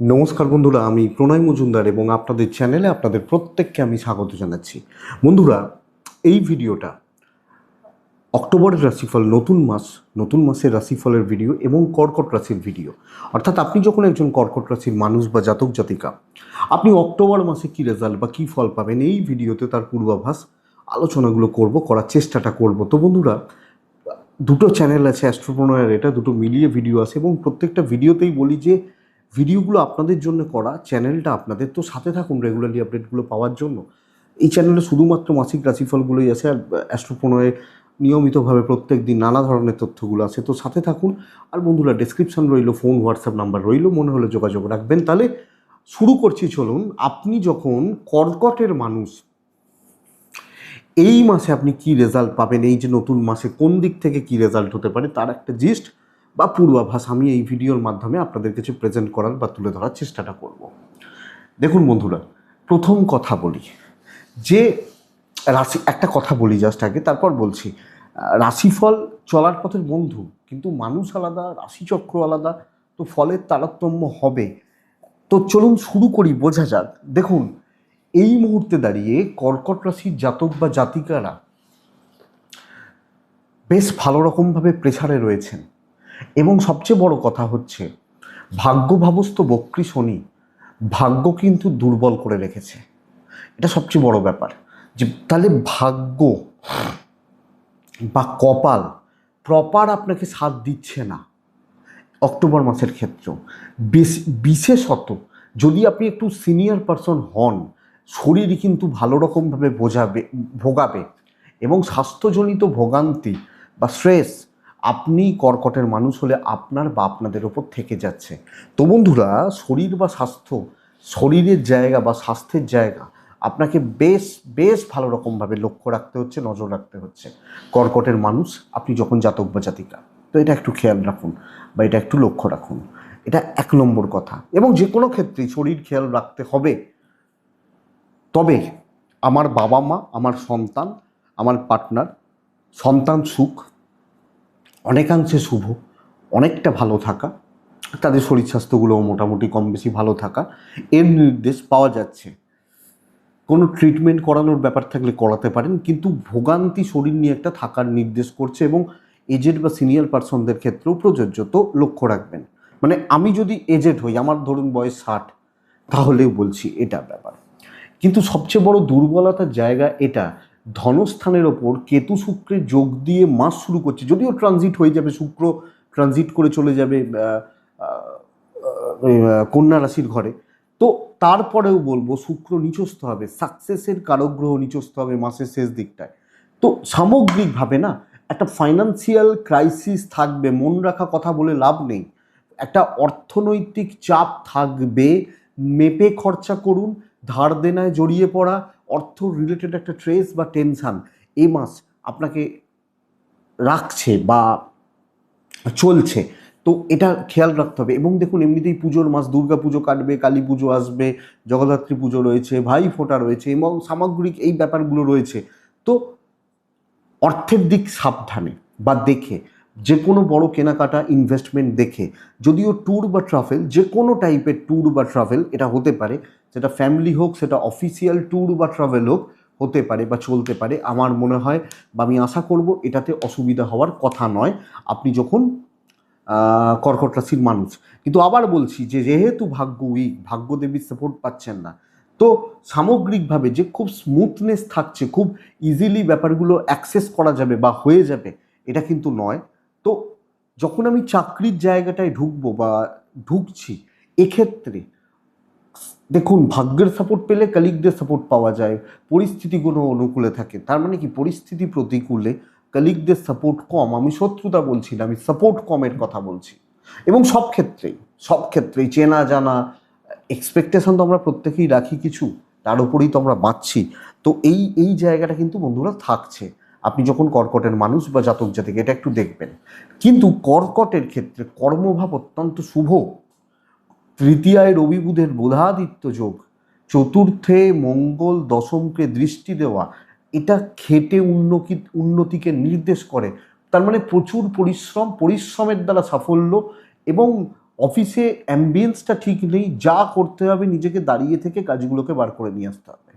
নমস্কার বন্ধুরা, আমি প্রণয় মজুমদার এবং আপনাদের চ্যানেলে আপনাদের প্রত্যেককে আমি স্বাগত জানাচ্ছি। বন্ধুরা, এই ভিডিওটা অক্টোবরের রাশিফল, নতুন মাস, নতুন মাসের রাশিফলের ভিডিও এবং কর্কট রাশির ভিডিও। অর্থাৎ আপনি যখন একজন কর্কট রাশির মানুষ বা জাতক, জাতিকা, আপনি অক্টোবর মাসে কী রেজাল্ট বা কী ফল পাবেন এই ভিডিওতে তার পূর্বাভাস আলোচনাগুলো করব, করার চেষ্টাটা করব। তো বন্ধুরা, দুটো চ্যানেল আছে অ্যাস্ট্রোপ্রনয়ের এটা, দুটো মিলিয়ে ভিডিও আছে এবং প্রত্যেকটা ভিডিওতেই বলি যে ভিডিওগুলো আপনাদের জন্য করা, চ্যানেলটা আপনাদের তো সাথে থাকুন রেগুলারলি আপডেটগুলো পাওয়ার জন্য। এই চ্যানেলে শুধুমাত্র মাসিক রাশিফলগুলোই আছে আর অ্যাস্ট্রোপ্রনয়ে নিয়মিতভাবে প্রত্যেক দিন নানা ধরনের তথ্যগুলো আছে, তো সাথে থাকুন। আর বন্ধুরা ডেসক্রিপশন রইল ফোন হোয়াটসঅ্যাপ নাম্বার রইল, মনে হলে যোগাযোগ রাখবেন। তাহলে শুরু করছি, চলুন। আপনি যখন কর্কটের মানুষ, এই মাসে আপনি কি রেজাল্ট পাবেন, এই যে নতুন মাসে কোন দিক থেকে কি রেজাল্ট হতে পারে, তার একটা জিস্ট বা পূর্বাভাস, আমি এই ভিডিওর মাধ্যমে আপনাদের কাছে প্রেজেন্ট করার বা তুলে ধরার চেষ্টাটা করব। দেখুন বন্ধুরা, প্রথম কথা বলি। যে রাশি, একটা কথা বলি জাস্ট আগে, তারপর বলছি। রাশিফল চলার পথের বন্ধু, কিন্তু মানুষ আলাদা, রাশিচক্র আলাদা, তো ফলের তারতম্য হবে। তো চলুন শুরু করি, বোঝা যাক। দেখুন, এই মুহূর্তে দাঁড়িয়ে কর্কট রাশির জাতক বা জাতিকারা বেশ ভালো রকমভাবে প্রেসারে রয়েছেন। এবং সবচেয়ে বড় কথা হচ্ছে, ভাগ্যভাবস্থ বক্রী শনি ভাগ্য কিন্তু দুর্বল করে রেখেছে। এটা সবচেয়ে বড় ব্যাপার যে তাহলে ভাগ্য বা কপাল প্রপার আপনাকে সাথ দিচ্ছে না অক্টোবর মাসের ক্ষেত্রেও বেশ- বিশেষত যদি আপনি একটু সিনিয়র পারসন হন, শরীর কিন্তু ভালো রকমভাবে বোঝাবে, ভোগাবে এবং স্বাস্থ্যজনিত ভোগান্তি বা স্ট্রেস আপনি কর্কটের মানুষ হলে আপনার বা আপনাদের ওপর থেকে যাচ্ছে। তো বন্ধুরা, শরীর বা স্বাস্থ্য, শরীরের জায়গা বা স্বাস্থ্যের জায়গা আপনাকে বেশ বেশ ভালো রকমভাবে লক্ষ্য রাখতে হচ্ছে, নজর রাখতে হচ্ছে। কর্কটের মানুষ, আপনি যখন জাতক বা জাতিকা, তো এটা একটু খেয়াল রাখুন বা এটা একটু লক্ষ্য রাখুন। এটা এক নম্বর কথা। এবং যে কোনো ক্ষেত্রেই শরীর খেয়াল রাখতে হবে। তবে আমার বাবা মা, আমার সন্তান, আমার পার্টনার, সন্তান সুখ অনেকাংশে শুভ, অনেকটা ভালো থাকা, তাদের শরীর স্বাস্থ্যগুলোও মোটামুটি কম বেশি ভালো থাকা, এর নির্দেশ পাওয়া যাচ্ছে। কোনো ট্রিটমেন্ট করানোর ব্যাপার থাকলে করাতে পারেন, কিন্তু ভোগান্তি শরীর নিয়ে একটা থাকার নির্দেশ করছে এবং এজেড বা সিনিয়র পার্সনদের ক্ষেত্রেও প্রযোজ্য, তো লক্ষ্য রাখবেন। মানে আমি যদি এজেড হই, আমার ধরুন বয়স ষাট, তাহলেও বলছি এটা ব্যাপার। কিন্তু সবচেয়ে বড় দুর্বলতার জায়গা এটা ধনস্থানের ওপর কেতু শুক্রের যোগ দিয়ে মাস শুরু করছে। যদিও ট্রানজিট হয়ে যাবে, শুক্র ট্রানজিট করে চলে যাবে কন্যা রাশির ঘরে। তো তারপরেও বলব, শুক্র নিচস্থ হবে সাকসেসের কারগ্রহ নিচস্থ হবে মাসের শেষ দিকটায়। তো সামগ্রিকভাবে না, একটা ফাইন্যান্সিয়াল ক্রাইসিস থাকবে, মন রাখা কথা বলে লাভ নেই। একটা অর্থনৈতিক চাপ থাকবে, মেপে খরচা করুন, ধার দেনায় জড়িয়ে পড়া অর্থ রিলেটেড একটা ট্রেস বা টেনশান এই মাস আপনাকে রাখছে বা চলছে। তো এটা খেয়াল রাখতে হবে। এবং দেখুন, এমনিতেই পুজোর মাস, দুর্গা পুজো কাটবে, কালী পুজো আসবে, জগদ্ধাত্রী পুজো রয়েছে, ভাই ফোঁটা রয়েছে এবং সামগ্রিক এই ব্যাপারগুলো রয়েছে। তো অর্থের দিক সাবধানে বা দেখে যে কোনো বড় কেনাকাটা ইনভেস্টমেন্ট দেখে। যদিও ট্যুর বা ট্রাভেল যে কোনো টাইপের ট্যুর বা ট্রাভেল এটা হতে পারে। সেটা ফ্যামিলি হোক, সেটা অফিসিয়াল ট্যুর বা ট্রাভেল হোক, হতে পারে বা চলতে পারে। আমার মনে হয় বা আমি আশা করব এটাতে অসুবিধা হওয়ার কথা নয়। আপনি যখন কর্কট রাশির মানুষ। কিন্তু আবার বলছি যে যেহেতু ভাগ্য উইক ভাগ্যদেবীর সাপোর্ট পাচ্ছেন না, তো সামগ্রিকভাবে যে খুব স্মুথনেস থাকছে, খুব ইজিলি ব্যাপারগুলো অ্যাক্সেস করা যাবে বা হয়ে যাবে, এটা কিন্তু নয়। তো যখন আমি চাকরির জায়গাটায় ঢুকবো বা ঢুকছি, এক্ষেত্রে দেখুন, ভাগ্যের সাপোর্ট পেলে কালিকদের সাপোর্ট পাওয়া যায়, পরিস্থিতিগুলো অনুকূলে থাকে। তার মানে কি? পরিস্থিতি প্রতিকূলে কালিকদের সাপোর্ট কম। আমি শত্রুতা বলছি না, আমি সাপোর্ট কমের কথা বলছি। এবং সব ক্ষেত্রেই সব ক্ষেত্রেই চেনা জানা এক্সপেকটেশন তো আমরা প্রত্যেকেই রাখি কিছু, তার উপরেই তো আমরা বাঁচছি। তো এই এই জায়গাটা কিন্তু বন্ধুরা থাকছে। আপনি যখন কর্কটের মানুষ বা জাতক জাতিক, এটা একটু দেখবেন। কিন্তু কর্কটের ক্ষেত্রে কর্মভাব অত্যন্ত শুভ। তৃতীয়ায় রবি বুধের বোধাদিত্য যোগ, চতুর্থে মঙ্গল, দশমকে দৃষ্টি দেওয়া, এটা খেটে উন্নতি, উন্নতিকে নির্দেশ করে। তার মানে প্রচুর পরিশ্রম, পরিশ্রমের দ্বারা সাফল্য এবং অফিসে অ্যাম্বিয়েন্সটা ঠিক নেই, যা করতে হবে নিজেকে দাঁড়িয়ে থেকে কাজগুলোকে বার করে নিয়ে আসতে হবে।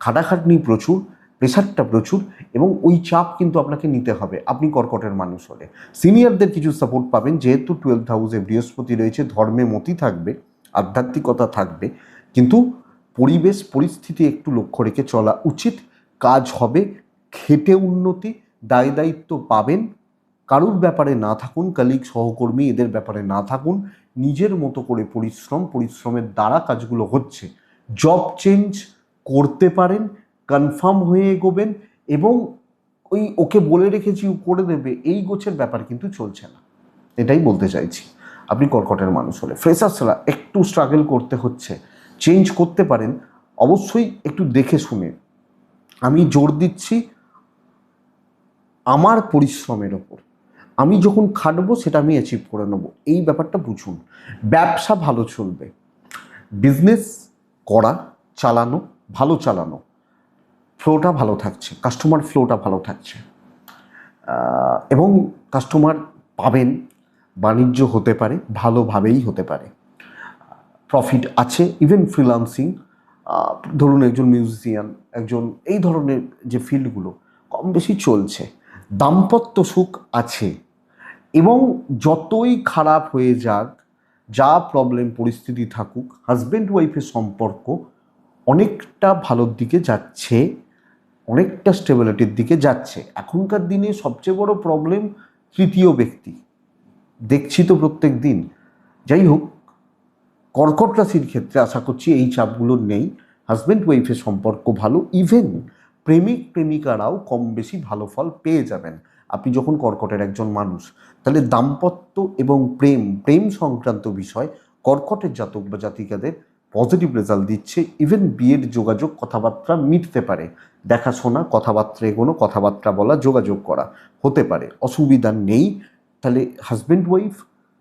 খাটাখাটনি প্রচুর প্রেশারটা প্রচুর এবং ওই চাপ কিন্তু আপনাকে নিতে হবে। আপনি কর্কটের মানুষ হলে। সিনিয়রদের কিছু সাপোর্ট পাবেন, যেহেতু টুয়েলভ হাউসে বৃহস্পতি রয়েছে, ধর্মে মতি থাকবে, আধ্যাত্মিকতা থাকবে, কিন্তু পরিবেশ, পরিস্থিতি একটু লক্ষ্য রেখে চলা উচিত। কাজ হবে, খেটে উন্নতি, দায় দায়িত্ব পাবেন। কারুর ব্যাপারে না থাকুন কালিগ সহকর্মী, এদের ব্যাপারে না থাকুন। নিজের মতো করে পরিশ্রম, পরিশ্রমের দ্বারা কাজগুলো হচ্ছে। জব চেঞ্জ করতে পারেন কনফার্ম হয়ে এগোবেন এবং ওই ওকে বলে রেখেছি, ও করে দেবে, এই গোছের ব্যাপার কিন্তু চলছে না। এটাই বলতে চাইছি। আপনি কর্কটের মানুষ হলে। ফ্রেশার্সরা একটু স্ট্রাগল করতে হচ্ছে। চেঞ্জ করতে পারেন। অবশ্যই একটু দেখে শুনে। আমি জোর দিচ্ছি আমার পরিশ্রমের ওপর। আমি যখন খাটবো, সেটা আমি অ্যাচিভ করে নেব। এই ব্যাপারটা বুঝুন। ব্যবসা ভালো চলবে। বিজনেস করা, চালানো, ভালো চালানো। ফ্লোটা ভালো থাকছে কাস্টমার ফ্লোটা ভালো থাকছে। এবং কাস্টমার পাবেন, বাণিজ্য হতে পারে, ভালোভাবেই হতে পারে। প্রফিট আছে ইভেন ফ্রিলান্সিং ধরুন একজন মিউজিশিয়ান একজন এই ধরনের যে ফিল্ডগুলো কম বেশি চলছে। দাম্পত্য সুখ আছে। এবং যতই খারাপ হয়ে যাক, যা প্রবলেম পরিস্থিতি থাকুক হাজব্যান্ড ওয়াইফের সম্পর্ক অনেকটা ভালোর দিকে যাচ্ছে। অনেকটা স্টেবিলিটির দিকে যাচ্ছে। এখনকার দিনে সবচেয়ে বড় প্রবলেম তৃতীয় ব্যক্তি। দেখছি তো প্রত্যেক দিন। যাই হোক, কর্কট রাশির ক্ষেত্রে আশা করছি এই চাপগুলো নেই। হাজব্যান্ড ওয়াইফের সম্পর্ক ভালো। ইভেন প্রেমিক, প্রেমিকারাও কম বেশি ভালো ফল পেয়ে যাবেন। আপনি যখন কর্কটের একজন মানুষ, তাহলে দাম্পত্য এবং প্রেম প্রেম সংক্রান্ত বিষয় কর্কটের জাতক বা জাতিকাদের পজিটিভ রেজাল্ট দিচ্ছে ইভেন বিয়ের যোগাযোগ কথাবার্তা মিটতে পারে। দেখাশোনা, কথাবার্তা এগোনো, কথাবার্তা বলা, যোগাযোগ করা হতে পারে। অসুবিধা নেই। তাহলে হাজব্যান্ড ওয়াইফ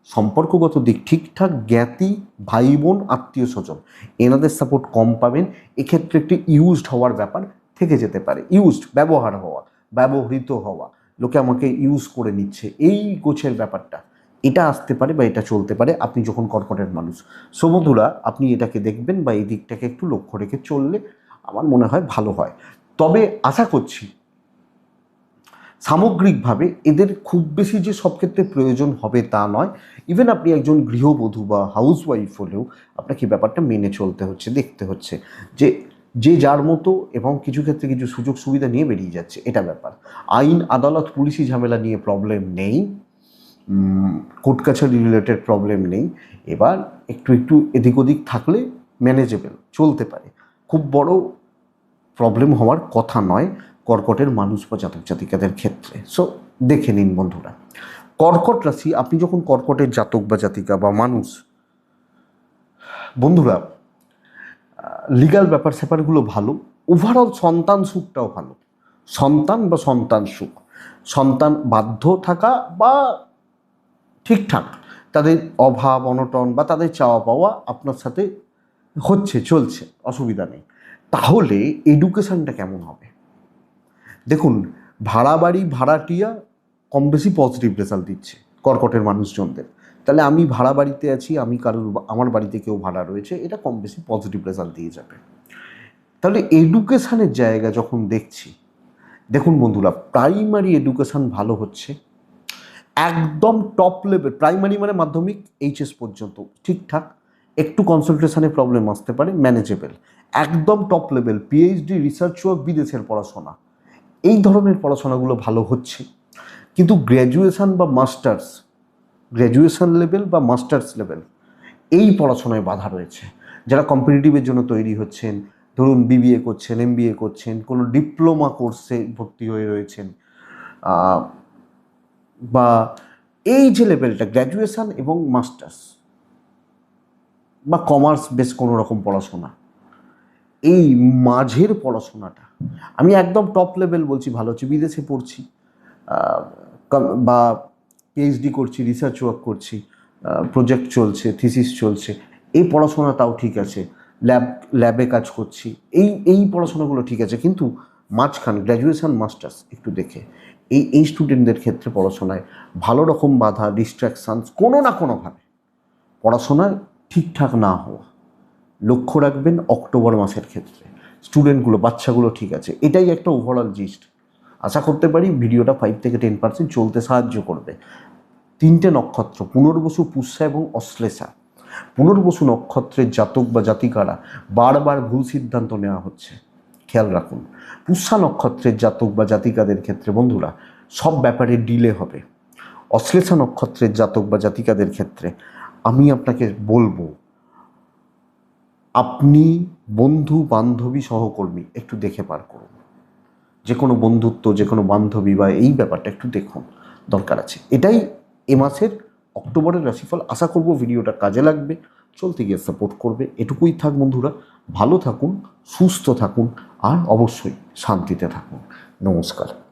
সম্পর্কগত দিক ঠিকঠাক, জ্ঞাতি ভাই বোন আত্মীয় স্বজন এনাদের সাপোর্ট কম পাবেন। এক্ষেত্রে একটি ইউজড হওয়ার ব্যাপার থেকে যেতে পারে। ইউজড ব্যবহার হওয়া, ব্যবহৃত হওয়া, লোকে আমাকে ইউজ করে নিচ্ছে। এই গোছের ব্যাপারটা। এটা আসতে পারে বা এটা চলতে পারে, আপনি যখন কর্কটের মানুষ। সমধুরা আপনি এটাকে দেখবেন বা এই দিকটাকে একটু লক্ষ্য রেখে চললে আমার মনে হয় ভালো হয়। তবে আশা করছি, সামগ্রিকভাবে এদের খুব বেশি যে সব ক্ষেত্রে প্রয়োজন হবে তা নয়। ইভেন আপনি একজন গৃহবধূ বা হাউস ওয়াইফ হলেও আপনাকে ব্যাপারটা মেনে চলতে হচ্ছে, দেখতে হচ্ছে যে যে যার মতো এবং কিছু ক্ষেত্রে কিছু সুযোগ সুবিধা নিয়ে বেরিয়ে যাচ্ছে, এটা ব্যাপার। আইন, আদালত, পুলিশি ঝামেলা নিয়ে প্রবলেম নেই। কোর্ট কাছারি রিলেটেড প্রবলেম নেই। এবার একটু একটু এদিক ওদিক থাকলে ম্যানেজেবল চলতে পারে। খুব বড় প্রবলেম হওয়ার কথা নয় কর্কটের মানুষ বা জাতক জাতিকাদের ক্ষেত্রে। সো দেখে নিন বন্ধুরা। কর্কট রাশি, আপনি যখন কর্কটের জাতক বা জাতিকা বা মানুষ, বন্ধুরা লিগাল ব্যাপার স্যাপারগুলো ভালো ওভারঅল সন্তান সুখটাও ভালো। সন্তান বা সন্তান সুখ। সন্তান বাধ্য থাকা বা ঠিকঠাক। তাদের অভাব, অনটন বা তাদের চাওয়া পাওয়া আপনার সাথে হচ্ছে, চলছে, অসুবিধা নেই। তাহলে এডুকেশানটা কেমন হবে? দেখুন, ভাড়া বাড়ি, ভাড়াটিয়া কম বেশি পজিটিভ রেজাল্ট দিচ্ছে কর্কটের মানুষজনদের। তাহলে আমি ভাড়া বাড়িতে আছি, আমি কারোর আমার বাড়িতে কেউ ভাড়া রয়েছে, এটা কম বেশি পজিটিভ রেজাল্ট দিয়ে যাবে। তাহলে এডুকেশানের জায়গা যখন দেখছি, দেখুন বন্ধুরা প্রাইমারি এডুকেশান ভালো হচ্ছে একদম টপ লেভেল প্রাইমারি মানে মাধ্যমিক এইচএস পর্যন্ত। ঠিকঠাক? একটু কনসেন্ট্রেশনে প্রবলেম আসতে পারে ম্যানেজেবল একদম top level PhD research work বিদেশের পড়াশোনা। এই ধরনের পড়াশোনাগুলো ভালো হচ্ছে। কিন্তু গ্র্যাজুয়েশান বা মাস্টার্স গ্র্যাজুয়েশান লেভেল বা মাস্টার্স লেভেল এই পড়াশোনায় বাধা রয়েছে। যারা কম্পিটিটিভের জন্য তৈরি হচ্ছেন, ধরুন বিবিএ করছেন এম করছেন, কোনো ডিপ্লোমা কোর্সে ভর্তি হয়ে রয়েছেন বা এই যে লেভেলটা গ্র্যাজুয়েশন এবং মাস্টার্স বা কমার্স বেস কোনো রকম পড়াশোনা, এই মাঝের পড়াশোনাটা, আমি একদম টপ লেভেল বলছি, ভালো হচ্ছে, বিদেশে পড়ছি বা পিএইচডি করছি রিসার্চ ওয়ার্ক করছি প্রজেক্ট চলছে থিসিস চলছে, এই পড়াশোনা তাও ঠিক আছে ল্যাব ল্যাবে কাজ করছি, এই এই পড়াশোনাগুলো ঠিক আছে, কিন্তু মাঝখান গ্র্যাজুয়েশন মাস্টার্স একটু দেখে এই এই স্টুডেন্টদের ক্ষেত্রে পড়াশোনায় ভালো রকম বাধা ডিস্ট্র্যাকশানস কোনো না কোনোভাবে পড়াশোনায় ঠিকঠাক না হওয়া। লক্ষ্য রাখবেন অক্টোবর মাসের ক্ষেত্রে। স্টুডেন্টগুলো বাচ্চাগুলো ঠিক আছে। এটাই একটা ওভারঅল জিস্ট আশা করতে পারি ভিডিওটা ফাইভ থেকে টেন পার্সেন্ট চলতে সাহায্য করবে। তিনটে নক্ষত্র, পুনর্বসু পুষ্যা এবং অশ্লেষা। পুনর্বসু নক্ষত্রের জাতক বা জাতিকারা বারবার ভুল সিদ্ধান্ত নেওয়া হচ্ছে। খেয়াল রাখুন। পুষ্যা নক্ষত্রের জাতক বা জাতিকাদের ক্ষেত্রে বন্ধুরা, সব ব্যাপারে ডিলে হবে। অশ্লেষা নক্ষত্রের জাতক বা জাতিকাদের ক্ষেত্রে আমি আপনাকে বলব, আপনি বন্ধু বান্ধবী সহকর্মী একটু দেখে পার করুন। যে কোনো বন্ধুত্ব যে কোনো বান্ধবী বা এই ব্যাপারটা একটু দেখুন। দরকার আছে। এটাই এ মাসের অক্টোবরের রাশিফল আশা করব ভিডিওটা কাজে লাগবে। চলতে গিয়ে সাপোর্ট করবে। এটুকুই থাক বন্ধুরা। ভালো থাকুন, সুস্থ থাকুন, আর অবশ্যই শান্তিতে থাকুন। নমস্কার।